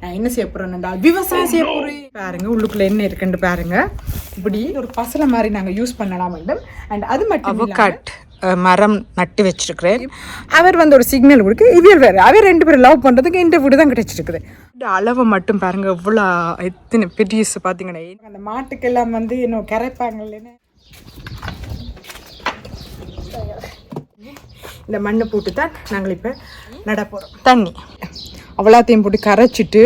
நான் என்ன செய்ய போறேன் என்றால் விவசாயம் செய்ய போறேன். பாருங்க உள்ளுக்குள்ள என்ன இருக்குன்னு பாருங்க. இப்படி ஒரு பசலை மாதிரி நாங்க யூஸ் பண்ணலாம் வேண்டும் அண்ட் அது மட்டும் அவகாட் மரம் நட்டு வச்சிருக்கிறேன். அவர் வந்து ஒரு சிக்னல் கொடுக்கு இவர் வேறு. அவர் ரெண்டு பேரும் லவ் பண்ணுறதுக்கு இந்த வீடு தான் கிடைச்சிருக்குது. அளவை மட்டும் பாருங்க எவ்வளோ எத்தனை பெரிய பார்த்தீங்கன்னா அந்த மாட்டுக்கெல்லாம் வந்து இன்னும் கரைப்பாங்கல்லன்னு இந்த மண்ணை போட்டு தான் நாங்கள் இப்போ நட போகிறோம் தண்ணி. அவ்வளோத்தையும் போட்டு கரைச்சிட்டு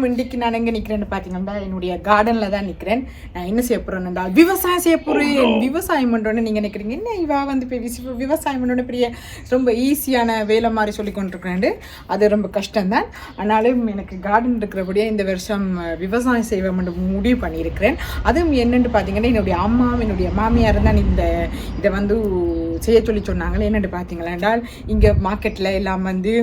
வணக்கம் இன்றைக்கு நான் எங்கே நிற்கிறேன்னு பார்த்தீங்கன்னா என்னுடைய கார்டனில் தான் நிற்கிறேன் நான் என்ன செய்ய போகிறேன் என்றால் விவசாயம் செய்ய போகிறேன் விவசாயம் பண்ணுறோன்னு நீங்கள் நினைக்கிறீங்க? என்ன இவா வந்து இப்போ விசி- விவசாயம் பண்ணோன்னு பெரிய ரொம்ப ஈஸியான வேலை மாதிரி சொல்லி கொண்டிருக்கிறேன் அது ரொம்ப கஷ்டம்தான். ஆனாலும் எனக்கு கார்டன் இருக்கிறபடியே இந்த வருஷம் விவசாயம் செய்வேன் முடிவு பண்ணியிருக்கிறேன். அதுவும் என்னென்னு பார்த்தீங்கன்னா என்னுடைய அம்மா என்னுடைய மாமியார் தான் இந்த இதை வந்து செய்ய சொல்லி சொன்னாங்க என்னென்னு பார்த்தீங்களா என்றால் இங்கே மார்க்கெட்டில் எல்லாம் வந்து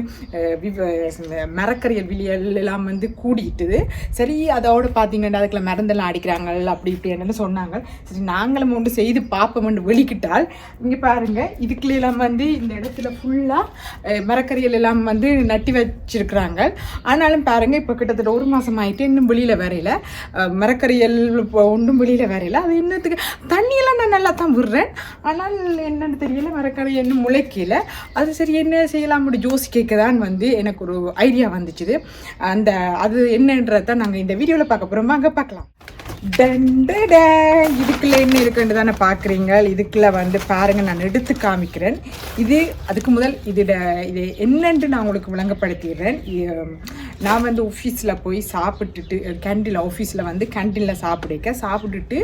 மரக்கறியல் விலியல் எல்லாம் வந்து ஆகிட்டுது சரி அதோடு பார்த்தீங்கன்னா அதுக்குள்ள மருந்தெல்லாம் அடிக்கிறாங்க அப்படி இப்படின்னு சொன்னாங்க. சரி நாங்களும் ஒன்று செய்து பார்ப்போம்னு வெளிக்கிட்டால் இங்கே பாருங்கள் இதுக்குள்ள எல்லாம் வந்து இந்த இடத்துல ஃபுல்லாக மரக்கறிகள் எல்லாம் வந்து நட்டி வச்சிருக்கிறாங்க. ஆனாலும் பாருங்கள் இப்போ கிட்டத்தட்ட ஒரு மாதம் ஆகிட்டு இன்னும் வெளியில் வரையில மரக்கறிகள் இப்போ ஒன்றும் வெளியில் வரையில. அது என்னத்துக்கு தண்ணியெல்லாம் நான் நல்லா தான் விடுறேன். ஆனால் என்னென்னு தெரியல மரக்கறி இன்னும் முளைக்கல. அது சரி என்ன செய்யலாம் அப்படி ஜோசி கேட்க தான் வந்து எனக்கு ஒரு ஐடியா வந்துச்சுது. அந்த அது என்னன்றதை நாங்கள் இந்த வீடியோவில் பார்க்க போகிறோம் வாங்க பார்க்கலாம். இதுக்குள்ள என்ன இருக்குன்னு தானே பார்க்குறீங்க. இதுக்குள்ள வந்து பாருங்க நான் எடுத்து காமிக்கிறேன். இது அதுக்கு முதல் இதோட இது என்னென்று நான் உங்களுக்கு விளங்கப்படுத்திடுறேன். நான் வந்து ஆஃபீஸில் போய் சாப்பிட்டுட்டு கேண்டீனில் ஆஃபீஸில் வந்து கேண்டீனில் சாப்பிடுக்க சாப்பிட்டுட்டு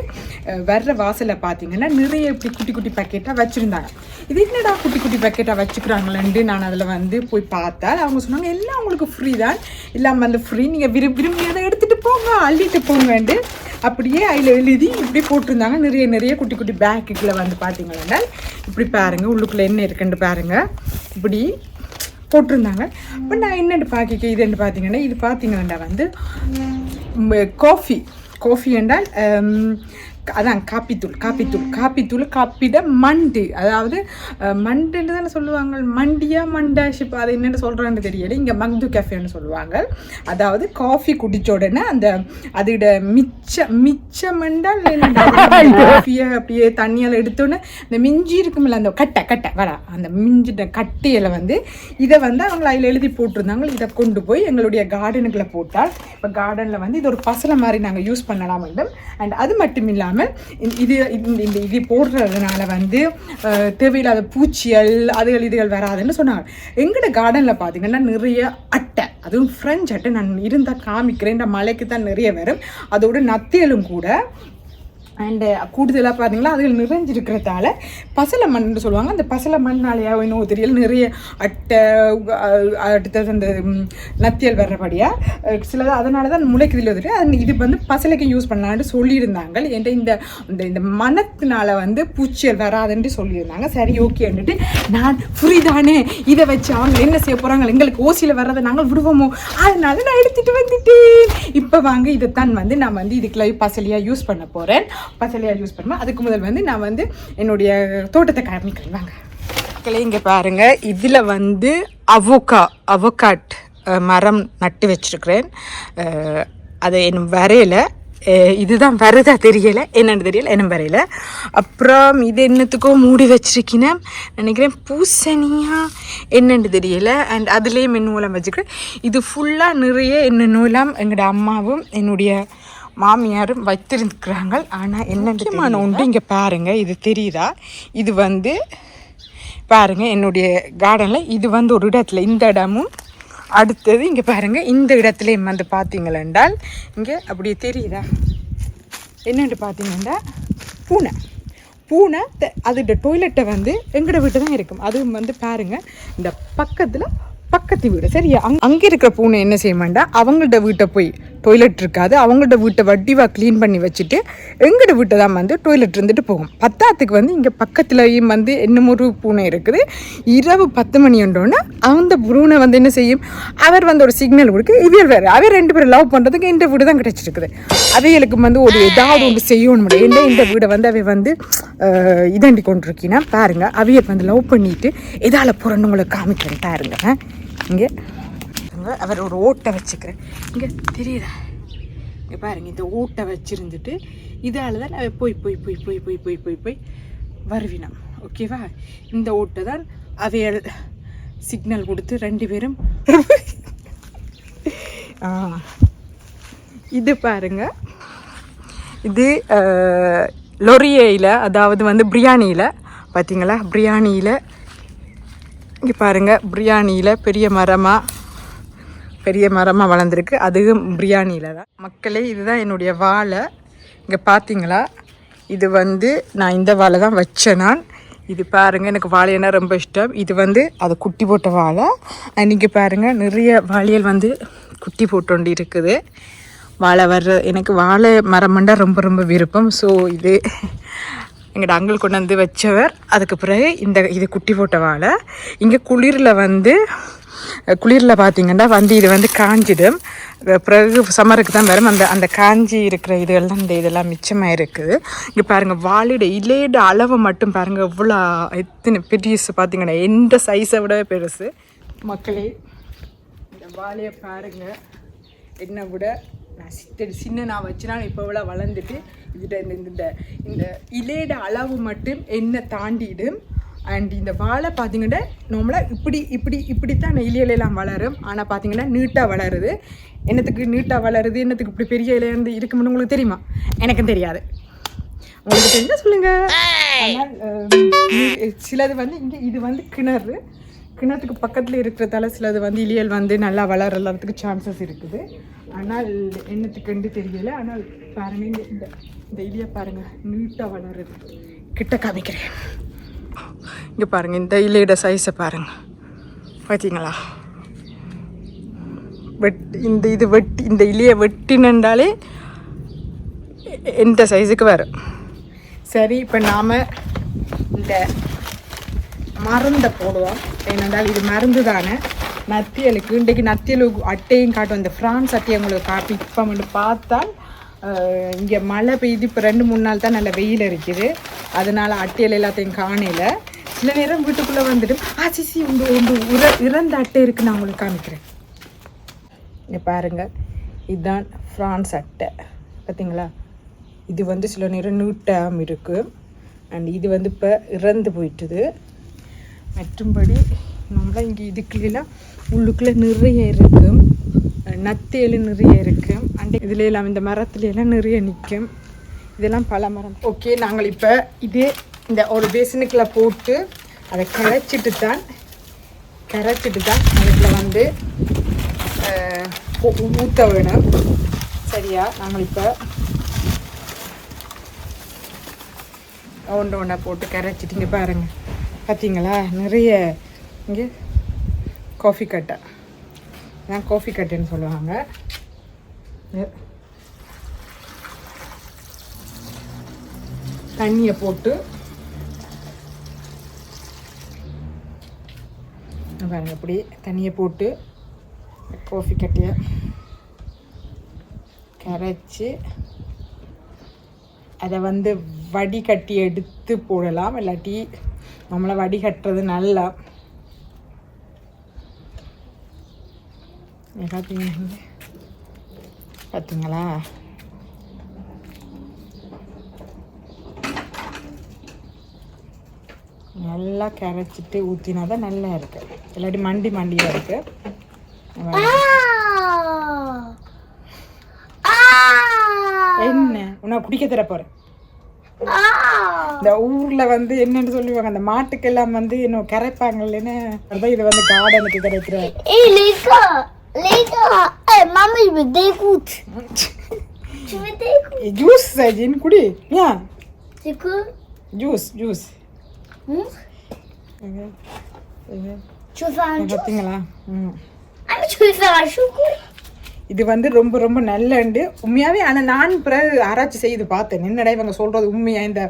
வர்ற வாசலில் பார்த்தீங்கன்னா நிறைய இப்படி குட்டி குட்டி பேக்கெட்டாக வச்சுருந்தாங்க. இது என்னடா குட்டி குட்டி பேக்கெட்டாக வச்சுக்கிறாங்களேன்ட்டு நான் அதில் வந்து போய் பார்த்தா அவங்க சொன்னாங்க எல்லாம் உங்களுக்கு ஃப்ரீ தான். இல்லாமல் வந்து ஃப்ரீ நீங்கள் விரும்பி விரும்பி அதை எடுத்துகிட்டு போங்க அள்ளிட்டு போங்கன்ட்டு. அப்படியே அதில் எழுதி இப்படி போட்டிருந்தாங்க. நிறைய நிறைய குட்டி குட்டி பேக்குக்குள்ளே வந்து பார்த்தீங்கன்னா இப்படி பாருங்கள் உள்ளுக்குள்ளே என்ன இருக்குன்னு பாருங்கள் இப்படி போட்டிருந்தாங்க. இப்போ நான் என்னென்னு பார்க்க இதுன்னு பார்த்தீங்கன்னா இது பார்த்தீங்கன்னா வந்து காஃபி காஃபி என்றால் அதான் காப்பித்தூள் காப்பித்தூள் காப்பித்தூள் காப்பிட மண்டு. அதாவது மண்டுன்னு தானே சொல்லுவாங்க. மண்டியா மண்டா ஷிப் அது என்னென்னு சொல்கிறான்னு தெரியல. இங்கே மங்து கேஃபேன்னு சொல்லுவாங்க. அதாவது காஃபி குடிச்ச உடனே அந்த அதோட மிச்ச மிச்சம் என்றால் காஃபியை அப்படியே தண்ணியால் எடுத்தோன்னே இந்த மிஞ்சி இருக்குமில்ல அந்த கட்டை கட்டை வர அந்த மிஞ்சிட்ட கட்டையில் வந்து இதை வந்து அவங்க அதில் எழுதி போட்டிருந்தாங்க. இதை கொண்டு போய் எங்களுடைய கார்டனுக்குள்ள போட்டால் இப்போ கார்டனில் வந்து இது ஒரு பசலை மாதிரி நாங்கள் யூஸ் பண்ணலாம் வேண்டும் அண்ட் அது மட்டும் இல்லாமல் இது இந்த இது போடுறதுனால வந்து தேவையில்லாத பூச்சிகள் அதுகள் இதுகள் வராதுன்னு சொன்னாங்க. எங்களோட கார்டனில் பார்த்தீங்கன்னா நிறைய அட்டை அதுவும் ஃப்ரெஞ்ச் அட்டை நான் இருந்தால் காமிக்கிறேன். இந்த மலைக்கு தான் நிறைய வரும். அதோட நத்தியலும் கூட அண்டு uh, கூடுதலாக பார்த்தீங்களா அதில் நிறைஞ்சிருக்கிறதால பசலை மண்ணுன்னு சொல்லுவாங்க. அந்த பசலை மண்ணாலேயா இன்னும் தெரியல. நிறைய அட்டை அடுத்தது அந்த நத்தியல் வர்றபடியாக சிலது அதனால தான் முளைக்குதில் வந்துட்டு அது இது வந்து பசலைக்கு யூஸ் பண்ணலான்ட்டு சொல்லியிருந்தாங்க. என்கிட்ட இந்த இந்த இந்த மனத்தினால வந்து பூச்சியல் வராதுன்ட்டு சொல்லியிருந்தாங்க. சரி ஓகேன்னுட்டு நான் புரிதானே? இதை வச்சு அவங்க என்ன செய்ய போகிறாங்க எங்களுக்கு ஓசியில் வர்றதை நாங்கள் விடுவோமோ? அதனால நான் எடுத்துகிட்டு வந்துட்டேன். இப்போ வாங்க இதைத்தான் வந்து நான் வந்து இதுக்குள்ள பசலியாக யூஸ் பண்ண போகிறேன் பசலியாக யூஸ் பண்ணுவேன் அதுக்கு முதல் வந்து நான் வந்து என்னுடைய தோட்டத்தை காமிக்கிறேன். வாங்க. மக்களே இங்கே பாருங்க. இதில் வந்து அவோக்கா அவோக்காட் மரம் நட்டு வச்சுருக்கிறேன். அதை அது என்ன இதுதான் வருதா தெரியலை. என்னென்னு தெரியல என்ன வரையில. அப்புறம் இது என்னத்துக்கோ மூடி வச்சுருக்கினேன். நினைக்கிறேன் பூசணியாக என்னென்னு தெரியல. அண்ட் அதுலேயும் என் நூலம் வச்சுக்கிறேன் இது ஃபுல்லாக நிறைய என்ன நூலம் எங்களோட அம்மாவும் என்னுடைய மாமியாரும் வைத்திருக்கிறாங்க. ஆனால் என்ன முக்கியமான ஒன்று இங்கே பாருங்க. இது தெரியுதா? இது வந்து பாருங்க என்னுடைய கார்டனில் இது வந்து ஒரு இடத்துல இந்த இடமும் அடுத்தது இங்கே பாருங்க இந்த இடத்துலையும் வந்து பார்த்தீங்களென்றால் இங்கே அப்படியே தெரியுதா? என்னென்னு பார்த்தீங்கன்னா பூனை. பூனை அதோட டொய்லெட்டை வந்து எங்களோட வீட்டு தான் இருக்கும். அதுவும் வந்து பாருங்க இந்த பக்கத்தில் பக்கத்து வீடு. சரியா அங் அங்கே இருக்கிற பூனை என்ன செய்ய மாட்டா? அவங்கள்ட்ட வீட்டை போய் டொய்லெட் இருக்காது. அவங்கள்ட்ட வீட்டை வட்டிவா க்ளீன் பண்ணி வச்சுட்டு எங்கள்ட வீட்டை தான் வந்து டொய்லெட் இருந்துட்டு போகும். பத்தாத்துக்கு வந்து இங்கே பக்கத்துலேயும் வந்து என்னமொரு ஒரு பூனை இருக்குது. இரவு பத்து மணி ஒன்றோன்னா அந்த பூனை வந்து என்ன செய்யும்? அவர் வந்து ஒரு சிக்னல் கொடுக்கு. இவர் வேறு. அவர் ரெண்டு பேரும் லவ் பண்ணுறதுக்கு இந்த வீடு தான் கிடச்சிருக்குது. அவைகளுக்கு வந்து ஒரு ஏதாவது ஒன்று செய்யணும் என்ன இந்த வீடை வந்து அவை வந்து இதாண்டி கொண்டிருக்கீங்கன்னா பாருங்கள் அவையை வந்து லவ் பண்ணிட்டு எதால புறன்னு உங்களுக்கு காமிக்கிறேன் பாருங்க. இங்கே. அவர் ஒரு ஓட்டை வச்சுக்கிறேன். இங்கே தெரியுதா? இங்கே பாருங்க இந்த ஓட்டை வச்சுருந்துட்டு இதால் தான் அவ போய் போய் போய் போய் போய் போய் போய் போய் வருவினான். ஓகேவா இந்த ஓட்டை தான் அவையல் சிக்னல் கொடுத்து ரெண்டு பேரும் இது பாருங்க. இது லொரியையில் அதாவது வந்து பிரியாணியில் பார்த்தீங்களா பிரியாணியில் இங்கே பாருங்கள் பிரியாணியில் பெரிய மரமாக பெரிய மரமாக வளர்ந்துருக்கு. அதுவும் பிரியாணியில் தான். மக்களே இதுதான் என்னுடைய வாழை. இங்கே பார்த்தீங்களா இது வந்து நான் இந்த வாழை தான் வச்சேன் நான். இது பாருங்கள் எனக்கு வாழையனா ரொம்ப இஷ்டம். இது வந்து அது குட்டி போட்ட வாழை. அன்றைக்கி பாருங்கள் நிறைய வாழையல் வந்து குட்டி போட்டோண்டி இருக்குது. வாழை வர்ற எனக்கு வாழை மரமண்டா ரொம்ப ரொம்ப விருப்பம். ஸோ இது எங்களோட அங்கிள் கொண்டு வந்து வச்சவர். அதுக்கு பிறகு இந்த இது குட்டி போட்ட வாழை. இங்கே குளிரில் வந்து குளிரில் பார்த்தீங்கன்னா வந்து இது வந்து காஞ்சிடும். பிறகு சம்மருக்கு தான் வரும். அந்த அந்த காஞ்சி இருக்கிற இதெல்லாம் இந்த இதெல்லாம் மிச்சமாக இருக்குது. இங்கே பாருங்கள் வாழையோட இலையோட அளவை மட்டும் பாருங்கள் எவ்வளோ எத்தனை பெருசு பார்த்தீங்கன்னா எந்த சைஸை விட பெருசு. மக்களே இந்த வாழையை பாருங்கள் என்ன விட நான் சித்த சின்ன நான் வச்சுனா இப்போ இவ்வளோ வளர்ந்துட்டு இதுட இந்த இந்த இந்த இலையோட அளவு மட்டும் என்ன தாண்டிடும். அண்ட் இந்த வாழை பார்த்தீங்கன்னா நார்மலாக இப்படி இப்படி இப்படி தான் இலையிலெல்லாம் வளரும். ஆனால் பார்த்தீங்கன்னா நீட்டாக வளருது. என்னத்துக்கு நீட்டாக வளருது? என்னத்துக்கு இப்படி பெரிய இலையிலேருந்து இருக்கும்னு உங்களுக்கு தெரியுமா? எனக்கும் தெரியாது. உங்களுக்கு தெரிஞ்சா சொல்லுங்க. ஆனால் அஹ், நீ- சிலது வந்து இங்கே இது வந்து கிணறு. கிணத்துக்கு பக்கத்தில் இருக்கிறதால சிலது வந்து இலியல் வந்து நல்லா வளரறதுக்கு சான்சஸ் இருக்குது. ஆனால் என்னத்துக்கு தெரியல ஆனால் பாருங்க இந்த இந்த இலியை பாருங்க நீட்டாக வளருது. கிட்ட காமிக்கிறேன். இங்கே பாருங்க இந்த இலையோட சைஸை பாருங்க. பார்த்தீங்களா வெட் இந்த இது வெட்டி இந்த இலையை வெட்டினண்டாலே எந்த சைஸுக்கு வரும். சரி இப்போ நாம் இந்த மருந்தை போடுவோம். ஏனென்றால் இது மருந்து தானே நத்தியலுக்கு இன்றைக்கு நத்தியலுக்கு அட்டையும் காட்டும். இந்த ஃப்ரான்ஸ் அட்டையை உங்களுக்கு காட்டி இப்போ மட்டும் பார்த்தால் இங்கே மழை பெய்யுது இப்போ ரெண்டு மூணு நாள் தான் நல்ல வெயில் இருக்குது அதனால் அட்டையில் எல்லாத்தையும் காணையில் சில நேரம் வீட்டுக்குள்ளே வந்துட்டு ஆ சிசி உண்டு உண்டு உர இறந்த அட்டை இருக்கு நான் உங்களுக்கு காமிக்கிறேன். பாருங்கள் இதுதான் ஃப்ரான்ஸ் அட்டை. பார்த்தீங்களா இது வந்து சில நேரம் நீட்டாம் இருக்குது அண்ட் இது வந்து இப்போ இறந்து போயிட்டுது. மற்றும்படி நம்மளாம் இங்கே இதுக்குலாம் உள்ளுக்குள்ளே நிறைய இருக்கும் நத்தேலு நிறைய இருக்கும் அண்ட் இதுல எல்லாம் இந்த மரத்துல எல்லாம் நிறைய நிற்கும் இதெல்லாம் பல மரம். ஓகே நாங்கள் இப்போ இது இந்த ஒரு பேசனுக்குள்ள போட்டு அதை கரைச்சிட்டு தான் கரைச்சிட்டு தான் அதுக்குள்ள வந்து ஊற்ற ஊத்த வேணும். சரியா? நாங்கள் இப்போ ஒன்று ஒன்றா போட்டு கரைச்சிட்டிங்க பாருங்க. பார்த்தீங்களா நிறைய இங்கே காஃபி கட்டை நான் காஃபி கட்டைன்னு சொல்லுவாங்க. தண்ணியை போட்டு. பாருங்க இப்படி தண்ணியை போட்டு காஃபி கட்டையை கரைச்சி அதை வந்து வடிகட்டி எடுத்து போடலாம். இல்லாட்டி நம்மளை வடிகட்டுறது நல்லா பார்த்தீங்க. பார்த்தீங்களா நல்லா கரைச்சிட்டு ஊற்றினா தான் நல்லா இருக்கு. இல்லாட்டி மண்டி மண்டியாக இருக்கு. என்ன? உன்னை குடிக்க தர போகிறேன் இந்த ஊர்ல வந்து என்னன்னு சொல்லுவாங்க அந்த மாட்டுக்கெல்லாம் வந்து என்ன கரைப்பாங்கல்லன்னு அதான் இது வந்து கார்டனுக்கு கரைக்கிற later, eh, hey, mama will be very good. she will be good. Eh, juice eh, sajin kudi. Yeah. Siku. Juice, juice. Hmm. Okay. Okay. Chufan juice. பாத்தீங்களா আমি চুইফা শুকুর இது வந்து ரொம்ப ரொம்ப நல்ல நல்லண்டு உண்மையாகவே ஆனால் நான் பிறகு ஆராய்ச்சி செய்து பார்த்தேன் என்னடா இவங்க சொல்கிறது உண்மையாக இந்த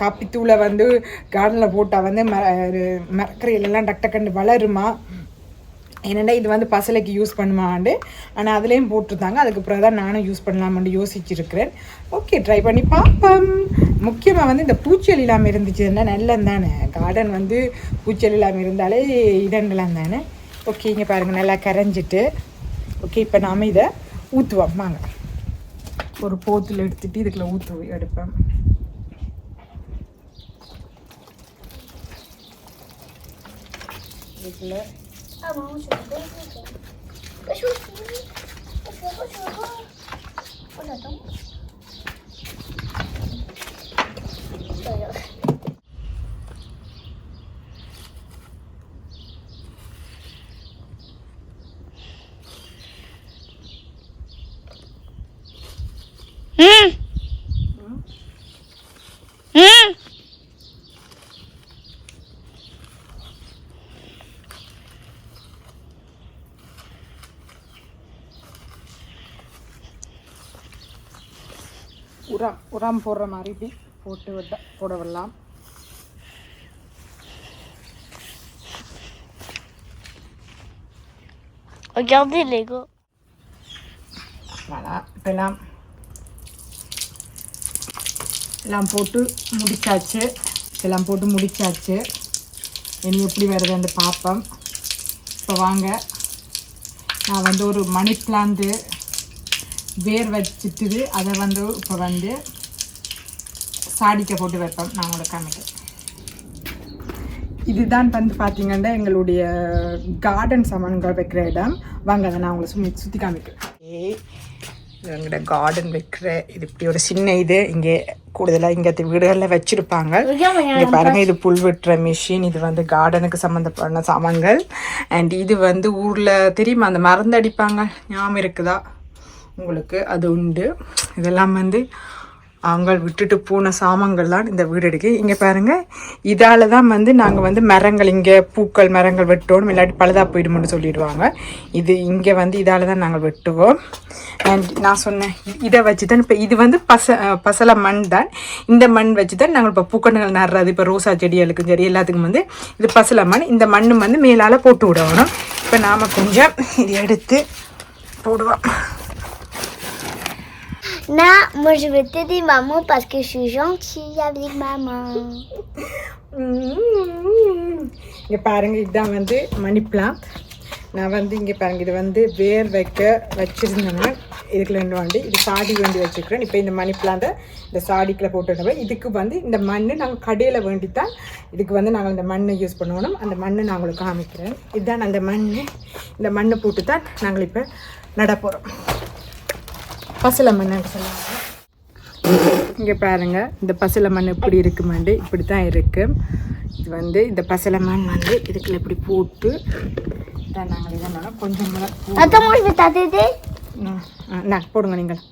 காப்பித்தூளை வந்து கார்டனில் போட்டால் வந்து மர மரக்கரையிலெல்லாம் டக்கு வளருமா என்னடா இது வந்து பசலைக்கு யூஸ் பண்ணுமாண்டு. ஆனால் அதுலேயும் போட்டிருந்தாங்க. அதுக்கு தான் நானும் யூஸ் பண்ணலாமான்னு யோசிச்சிருக்கிறேன். ஓகே ட்ரை பண்ணி பார்ப்போம். முக்கியமாக வந்து இந்த பூச்செல் இல்லாமல் இருந்துச்சுன்னா நல்லது தானே? கார்டன் வந்து பூச்செல் இல்லாமல் இருந்தாலே இதண்டலாம் தானே? ஓகே இங்கே பாருங்கள் நல்லா கரைஞ்சிட்டு. ஓகே இப்போ நாம் இதை ஊற்றுவோம் வாங்க. ஒரு போத்தில் எடுத்துகிட்டு இதுக்குள்ளே ஊற்று எடுப்பேன் இதுக்குள்ளே Ama o şurada bekleyeceğim. Koş koş koş. Koş koş koş. O da tamam. உரம் உரம் போடுற மாதிரி இப்படி போட்டு விட போட விடலாம் Regardez Lego. voilà இப்போ எல்லாம் எல்லாம் போட்டு முடிச்சாச்சு. எல்லாம் போட்டு முடிச்சாச்சு. இனி எப்படி வருதுன்னு பார்ப்போம் இப்போ வாங்க. நான் வந்து ஒரு மணி பிளான்ட்டு வேர் வச்சுட்டு அதை வந்து இப்போ வந்து சாடிக்க போட்டு வைப்பேன் நான் உங்களுக்கு காமிக்கிறேன் இதுதான் வந்து பார்த்தீங்கன்னா எங்களுடைய கார்டன் சாமான்கள் வைக்கிற இடம். வாங்க அதை நான் உங்களை சுற்றி சுற்றி காமிக்கிறேன். இது எங்களோட கார்டன் வைக்கிற இது இப்படி ஒரு சின்ன இது. இங்கே கூடுதலாக இங்கே வீடுகளில் வச்சுருப்பாங்க. இங்கே பாருங்க இது புல் வெட்டுற மிஷின் இது வந்து கார்டனுக்கு சம்மந்தப்பட்ட சாமான்கள். அண்ட் இது வந்து ஊரில் தெரியுமா அந்த மருந்து அடிப்பாங்க? ஞாபகம் இருக்குதா? உங்களுக்கு அது உண்டு. இதெல்லாம் வந்து அவங்க விட்டுட்டு போன சாமான்கள் தான் இந்த வீடு இருக்கு. இங்கே பாருங்க இதால தான் வந்து நாங்கள் வந்து மரங்கள் இங்கே பூக்கள் மரங்கள் வெட்டோம் இல்லாட்டி பழுதா போயிடும்னு சொல்லிடுவாங்க. இது இங்கே வந்து இதால தான் நாங்கள் வெட்டுவோம். அண்ட் நான் சொன்னேன் இதை வச்சு தான் இப்போ இது வந்து பச பசலை மண் தான். இந்த மண் வச்சு தான் நாங்கள் இப்போ பூக்கண்டுகள் நடுறது. இப்போ ரோசா செடிகளுக்கும் சரி எல்லாத்துக்கும் வந்து இது பசலை மண். இந்த மண் வந்து மேலால் போட்டு விடணும். இப்போ நாம் கொஞ்சம் இது எடுத்து போடுவோம். Non, moi je vais t'aider maman parce que je suis gentille avec maman. Mm-hmm. இங்கே பாருங்க இதுதான் வந்து மணி பிளான்ட் நான் வந்து இங்கே பாருங்க இது வந்து வேர் வைக்க வச்சிருந்தேன்னா இதுக்குள்ள ரெண்டு வண்டி இது சாடி வேண்டி வச்சுக்கிறேன் இப்போ இந்த மணி பிளான்ட்டை இந்த சாடிக்குள்ளே போட்டுடுவேன் இதுக்கு வந்து இந்த மண் நாங்கள் கடையில் வேண்டித்தான். இதுக்கு வந்து நாங்கள் இந்த மண்ணை யூஸ் பண்ணணும். அந்த மண்ணை நான் உங்களுக்கு காமிக்கிறேன். இதுதான் அந்த மண் இந்த மண்ணை போட்டு தான் நாங்கள் இப்போ நட போகிறோம் பசலை மண்ணுன்னு சொல்லுவாங்க இங்கே பாருங்க இந்த பசலை மண் எப்படி இருக்குமாண்டு இப்படி தான் இருக்கு. இது வந்து இந்த பசலை மண் வந்து இதுக்குள்ள இப்படி போட்டு இதான் நாங்கள் இதை நல்லா கொஞ்சம் இந்தா, போடுங்க நீங்கள்.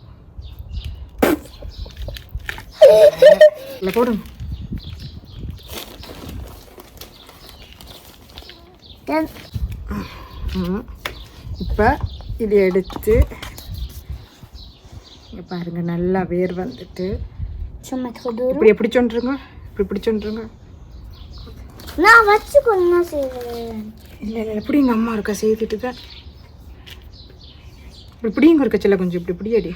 இல்லை போடுங்க. இப்போ இது எடுத்து இங்கே பாருங்க நல்லா வேர் வந்துட்டு. l'eau. இப்படி எப்படி சொல்றீங்க? இப்படி இப்படி Non, vas-tu comment c'est. இல்லை இல்லை எப்படி எங்கள் அம்மா இருக்கா சேர்த்துட்டு தான். இப்படி இப்படிங்க இருக்க சில கொஞ்சம் இப்படி இப்படி அடி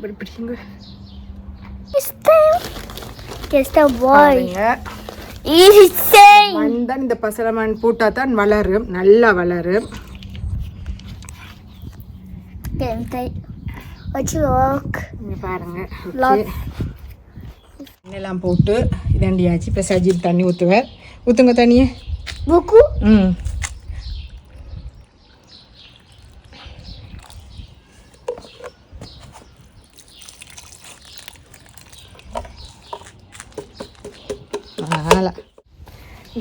இப்படி பிடிங்க Qu'est-ce que boy? பாருங்க. Insane! மண் தான் இந்த பசலை மண் போட்டால் தான் வளரும் நல்லா வளரும் பாருங்க Lot. எண்ணெல்லாம் போட்டு இதண்டியாச்சு இப்போ சஜித் தண்ணி ஊற்றுவேன் ஊற்றுங்க தண்ணியை? ம்.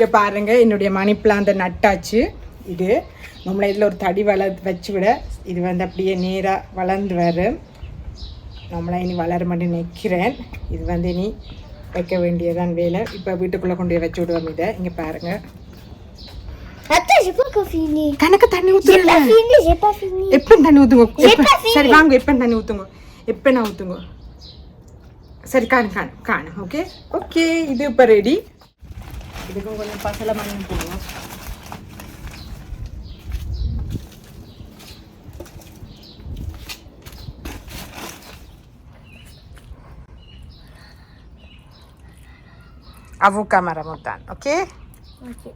இங்கே பாருங்க என்னுடைய மணி பிளான்ட் நட்டாச்சு. இது நம்மளை இதில் ஒரு தடி வள வச்சு விட இது வந்து அப்படியே நேராக வளர்ந்து வரும் நம்மளை இனி வளர மட்டும் நிற்கிறேன் இது வந்து இனி வைக்க வேண்டியதான் வேலை. இப்போ வீட்டுக்குள்ளே கொண்டு போய் வச்சு விடுவோம் இதை. இங்கே பாருங்க. Attends, j'ai pas encore fini. கணக்கு தண்ணி fini. எப்போ தண்ணி ஊற்றுங்க? சரி வாங்க எப்போ தண்ணி ஊற்றுங்க எப்போ நான் ஊற்றுங்க சரி காணு காணு காணு. ஓகே ஓகே இது இப்போ ரெடி இதுக்கும் கொஞ்சம் பசலை மண்ணு போடுவோம் அவுக்கா மரம் தான் ஓகே Ok.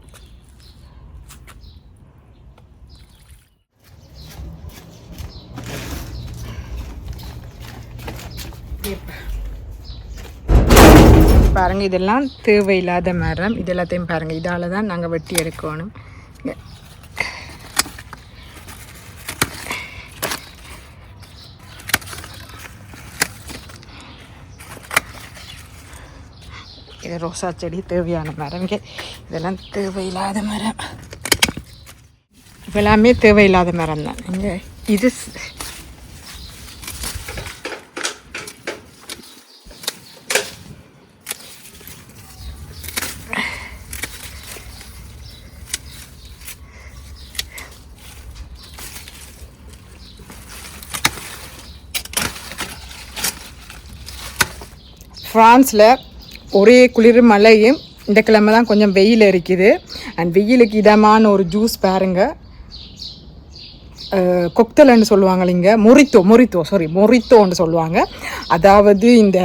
பாருங்கள் இதெல்லாம் தேவையில்லாத மரம். இது எல்லாத்தையும் பாருங்கள் இதால் தான் நாங்கள் வெட்டி எடுக்கணும். இது ரோசா செடி தேவையான மரம். இங்கே இதெல்லாம் தேவையில்லாத மரம். இதெல்லாமே தேவையில்லாத மரம் தான். இங்கே இது ஃப்ரான்ஸில் ஒரே குளிர் மழையும் இந்த கிழமை தான் கொஞ்சம் வெயில் இருக்குது அண்ட் வெயிலுக்கு இதமான ஒரு ஜூஸ் பாருங்கள் கொக்தலன்னு சொல்லுவாங்க இல்லைங்க? மொரித்தோ மொரித்தோ சாரி மொரித்தோன்னு சொல்லுவாங்க. அதாவது இந்த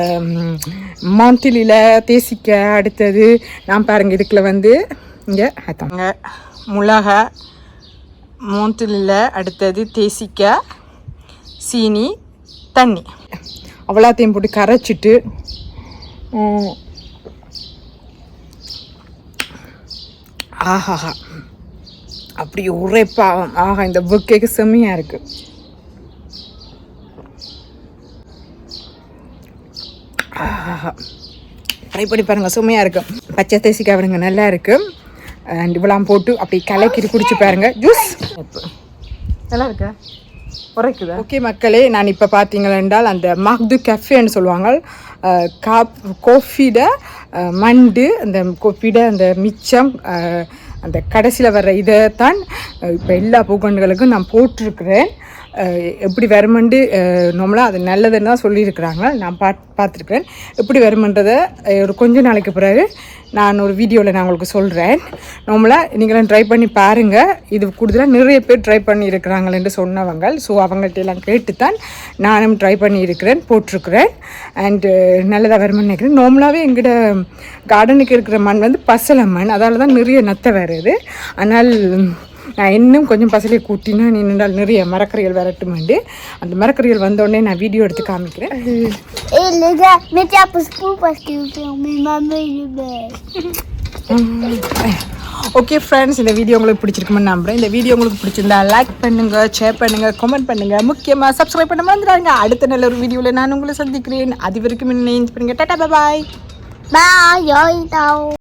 மாண்டிலியில் தேசிக்க அடுத்தது நான் பாருங்க இதுக்குள்ள வந்து இங்கே அத்தாங்க மிளகா மோண்டிலில் அடுத்தது தேசிக்க சீனி தண்ணி. அவ்வளோத்தையும் போட்டு கரைச்சிட்டு ஆஹாஹா. அப்படி ஒரே ஆஹா இந்த புக்கேக்கு செம்மையாக இருக்கு. ஆஹா ட்ரை பண்ணி பாருங்க செம்மையாக இருக்கும் பச்சை தேசிக்காய் விடுங்க நல்லா இருக்கு. அண்ட் இவ்வளோ போட்டு அப்படி கலக்கிட்டு குடிச்சு பாருங்க. ஜூஸ் நல்லா இருக்கா? குறைக்குது? ஓகே மக்களே நான் இப்போ பார்த்தீங்கள் என்றால் அந்த மக்து கஃபேன்னு சொல்லுவாங்க காப் கோஃபிட மண்டு அந்த கோஃபிட அந்த மிச்சம் அந்த கடைசியில் வர்ற இதை தான் இப்போ எல்லா பூக்கண்டுகளுக்கும் நான் போட்டிருக்கிறேன். எப்படி வருமெண்டு நம்மளாக அது நல்லதுன்னு தான் சொல்லியிருக்கிறாங்க. நான் பா பார்த்துருக்குறேன். எப்படி வருமென்றதை ஒரு கொஞ்ச நாளைக்கு பிறகு நான் ஒரு வீடியோவில் நான் உங்களுக்கு சொல்கிறேன் நம்மளை நீங்களும் ட்ரை பண்ணி பாருங்கள் இது கூடுதலாக நிறைய பேர் ட்ரை பண்ணியிருக்கிறாங்களேன்னு சொன்னவங்க. ஸோ அவங்கள்ட்ட எல்லாம் கேட்டு தான் நானும் ட்ரை பண்ணியிருக்கிறேன் போட்டிருக்கிறேன். அண்டு நல்லதாக வருமென்னு நினைக்கிறேன். நார்மலாகவே எங்கிட்ட கார்டனுக்கு இருக்கிற மண் வந்து பசலை மண். அதால் தான் நிறைய நத்தை வருது ஆனால் நான் இன்னும் கொஞ்சம் பசலையை கூட்டினா நின்றால் நிறைய மரக்கறிகள் வரட்டுமெண்டு அந்த மரக்கறிகள் வந்தோடனே நான் வீடியோ எடுத்து காமிக்கிறேன். ஓகே ஃப்ரெண்ட்ஸ் இந்த வீடியோ உங்களுக்கு பிடிச்சிருக்குமென்னு நம்புறேன். இந்த வீடியோ உங்களுக்கு பிடிச்சிருந்தா லைக் பண்ணுங்க ஷேர் பண்ணுங்க கமெண்ட் பண்ணுங்க. முக்கியமாக சப்ஸ்கிரைப் பண்ண மறந்துடாங்க அடுத்த நல்ல ஒரு வீடியோவில் நான் உங்களை சந்திக்கிறேன். அது வரைக்கும் என்ன பண்ணுங்க. டாடா பாய் yo, ciao.